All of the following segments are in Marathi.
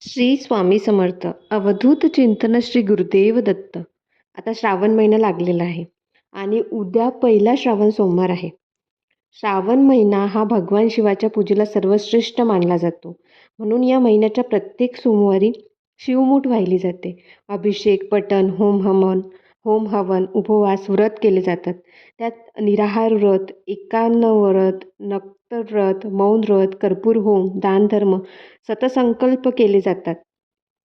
श्री स्वामी समर्थ. अवधूत चिंतन श्री गुरुदेव दत्त. आता श्रावण महिना लागलेला आहे. आणि उद्या पहिला श्रावण सोमवार आहे. श्रावण महिना हा भगवान शिवाच्या पूजेला सर्वश्रेष्ठ मानला जातो. म्हणून या महिन्याच्या प्रत्येक सोमवारी शिवमूठ वाहिली जाते. अभिषेक पठण होम हवन होम हवन उपवास व्रत केले जातात. त्यात निराहार व्रत एकान्न व्रत नक्तर व्रत मौन व्रत कर्पूर होम दानधर्म सतसंकल्प केले जातात.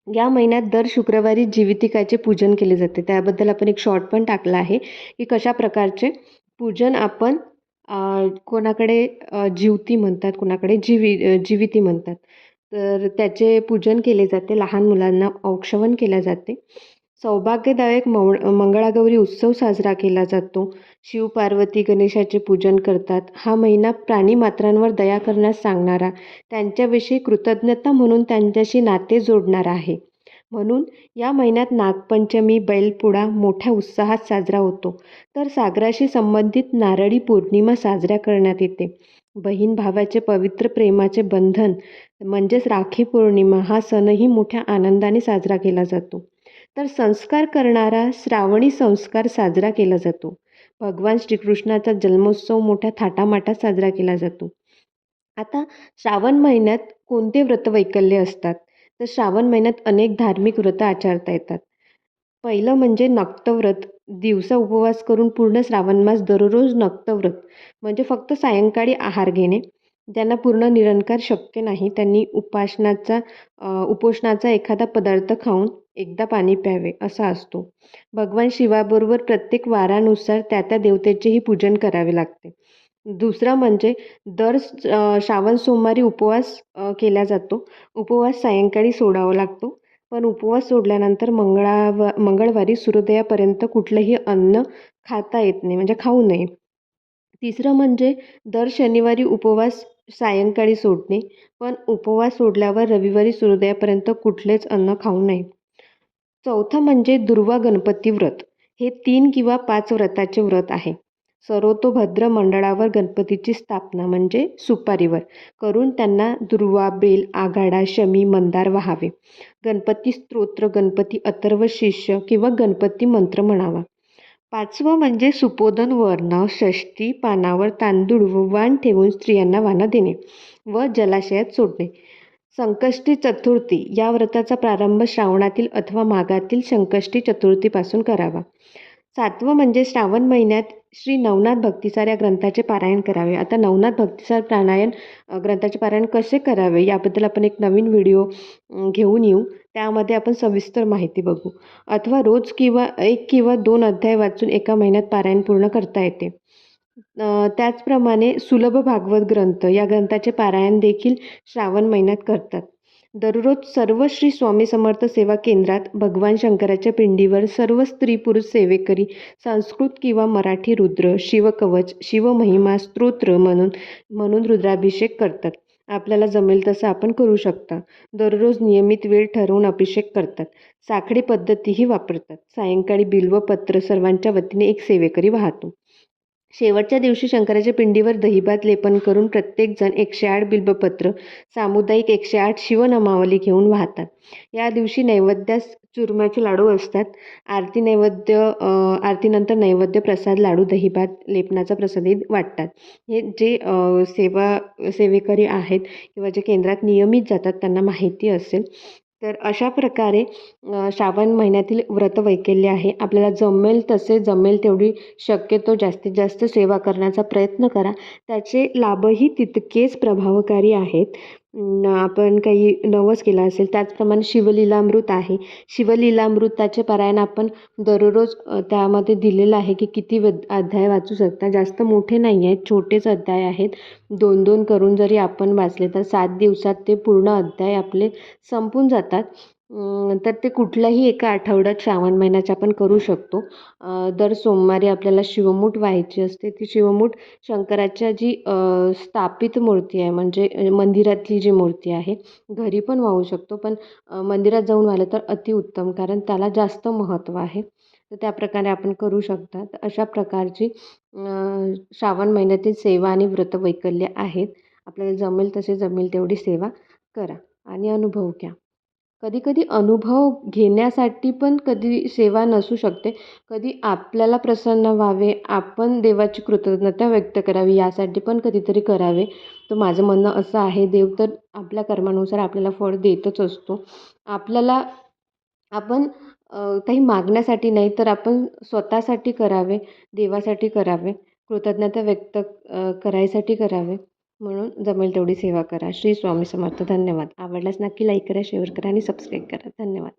या महिन्यात दर शुक्रवारी जीवितिकाचे पूजन केले जाते. त्याबद्दल आपण एक शॉर्ट पण टाकला आहे की कशा प्रकारचे पूजन आपण कोणाकडे जीवती म्हणतात कोणाकडे जीवी जीविती म्हणतात. तर त्याचे पूजन केले जाते. लहान मुलांना औक्षवण केल्या जाते. सौभाग्यदायक मव मंगळागौरी उत्सव साजरा केला जातो. शिव पार्वती गणेशाचे पूजन करतात. हा महिना प्राणीमात्रांवर दया करण्यास सांगणारा त्यांच्याविषयी कृतज्ञता म्हणून त्यांच्याशी नाते जोडणारा आहे. म्हणून या महिन्यात नागपंचमी बैलपोळा मोठ्या उत्साहात साजरा होतो. तर सागराशी संबंधित नारळी पौर्णिमा साजऱ्या करण्यात येते. बहीण भावाचे पवित्र प्रेमाचे बंधन म्हणजेच राखी पौर्णिमा हा सणही मोठ्या आनंदाने साजरा केला जातो. तर संस्कार करणारा श्रावणी संस्कार साजरा केला जातो. भगवान श्रीकृष्णाचा जन्मोत्सव मोठ्या थाटामाटात साजरा केला जातो. आता श्रावण महिन्यात कोणते व्रत वैकल्य असतात? तर श्रावण महिन्यात अनेक धार्मिक व्रतं आचरता येतात. पहिलं म्हणजे नक्तव्रत दिवसा उपवास करून पूर्ण श्रावण मास दररोज नक्तव्रत म्हणजे फक्त सायंकाळी आहार घेणे. ज्यांना पूर्ण निरंकार शक्य नाही त्यांनी उपासनाचा उपोषणाचा एखादा पदार्थ खाऊन एकदा पाणी प्यावे असा असतो. भगवान शिवाबरोबर प्रत्येक वारानुसार त्या त्या देवतेचेही पूजन करावे लागते. दुसरं म्हणजे दर श्रावण सोमवारी उपवास केला जातो. उपवास सायंकाळी सोडावा लागतो. पण उपवास सोडल्यानंतर मंगळाव मंगळवारी सूर्योदयापर्यंत कुठलंही अन्न खाता येत नाही म्हणजे खाऊ नये. तिसरं म्हणजे दर शनिवारी उपवास सायंकाळी सोडणे. पण उपवास सोडल्यावर रविवारी सूर्योदयापर्यंत कुठलेच अन्न खाऊ नये. चौथं म्हणजे दुर्वा गणपती व्रत. हे तीन किंवा पाच व्रताचे व्रत आहे. सर्वतोभद्र मंडळावर गणपतीची स्थापना म्हणजे सुपारीवर. करून त्यांना दुर्वा बेल आघाडा शमी मंदार व्हावे. गणपती स्तोत्र गणपती अथर्व शिष्य किंवा गणपती मंत्र म्हणावा. पाचवं म्हणजे सुपोदन वर्ण षष्टी पानावर तांदूळ व वाण ठेवून स्त्रियांना वाणं देणे व जलाशयात सोडणे. संकष्टी चतुर्थी या व्रताचा प्रारंभ श्रावणातील अथवा माघातील संकष्टी चतुर्थीपासून करावा. सातवं म्हणजे श्रावण महिन्यात श्री नवनाथ भक्तिसार या ग्रंथाचे पारायण करावे. आता नवनाथ भक्तिसार प्राणायण ग्रंथाचे पारायण कसे करावे याबद्दल आपण एक नवीन व्हिडिओ घेऊन येऊ. त्यामध्ये आपण सविस्तर माहिती बघू. अथवा रोज किंवा एक किंवा दोन अध्याय वाचून एका महिन्यात पारायण पूर्ण करता येते. त्याचप्रमाणे सुलभ भागवत ग्रंथ या ग्रंथाचे पारायण देखील श्रावण महिन्यात करतात. दररोज सर्व श्री स्वामी समर्थ सेवा केंद्रात भगवान शंकराच्या पिंडीवर सर्व स्त्री पुरुष सेवेकरी संस्कृत किंवा मराठी रुद्र शिवकवच शिवमहिमा स्तोत्र म्हणून म्हणून रुद्राभिषेक करतात. आपल्याला जमेल तसं आपण करू शकता. दररोज नियमित वेळ ठरवून अभिषेक करतात. साखळी पद्धतीही वापरतात. सायंकाळी बिल्वपत्र सर्वांच्या वतीने एक सेवेकरी वाहतो. शेवटच्या दिवशी शंकराच्या पिंडीवर दहीभात लेपन करून प्रत्येकजण एकशे आठ बिल्बपत्र सामुदायिक एकशे आठ शिवनामावली घेऊन वाहतात. या दिवशी नैवेद्यास चुरम्याचे लाडू असतात. आरती नैवेद्य आरतीनंतर नैवेद्य प्रसाद लाडू दहीभात लेपनाचा प्रसादही वाटतात. हे जे सेवा सेवेकरी आहेत किंवा जे केंद्रात नियमित जातात त्यांना माहिती असेल. तर अशा प्रकारे श्रावण महिन्यातील व्रत वैकल्य आहे. आपल्याला जमेल तसे जमेल तेवढी शक्यतो जास्तीत जास्त सेवा करण्याचा प्रयत्न करा. त्याचे लाभही तितकेच प्रभावकारी आहेत. आपण काही नवस केला असेल त्याचप्रमाणे शिवलीलामृत आहे. शिवलीलामृताचे पारायण आपण दररोज त्यामध्ये दिलेलं आहे की किती अध्याय वाचू शकता. जास्त मोठे नाही आहेत छोटेच अध्याय आहेत. दोन दोन करून जरी आपण वाचले तर सात दिवसात ते पूर्ण अध्याय आपले संपून जातात. तर ते कुठल्याही एका आठवड्यात श्रावण महिन्याच्या आपण करू शकतो. दर सोमवारी आपल्याला शिवमूठ व्हायची असते. ती शिवमूठ शंकराच्या जी स्थापित मूर्ती आहे म्हणजे मंदिरातली जी मूर्ती आहे घरी पण वाहू शकतो. पण मंदिरात जाऊन वाहिलं तर अतिउत्तम कारण त्याला जास्त महत्त्व आहे. तर त्या प्रकारे आपण करू शकता तर अशा प्रकारची श्रावण महिन्यातील सेवा आणि व्रतवैकल्य आहेत. आपल्याला जमेल तसे जमेल तेवढी सेवा करा आणि अनुभव घ्या. कधीकधी अनुभव घेण्यासाठी पण कधी सेवा नसू शकते. कधी आपल्याला प्रसन्न व्हावे आपण देवाची कृतज्ञता व्यक्त करावी यासाठी पण कधीतरी करावे. तर माझं म्हणणं असं आहे देव तर आपल्या कर्मानुसार आपल्याला फळ देतच असतो. आपल्याला आपण काही मागण्यासाठी नाही तर आपण स्वतःसाठी करावे देवासाठी करावे कृतज्ञता व्यक्त करायसाठी करावे. म्हणून जमेल तेवढी सेवा करा. श्री स्वामी समर्थ. धन्यवाद. आवडल्यास नक्की लाईक करा शेअर करा आणि सबस्क्राईब करा. धन्यवाद.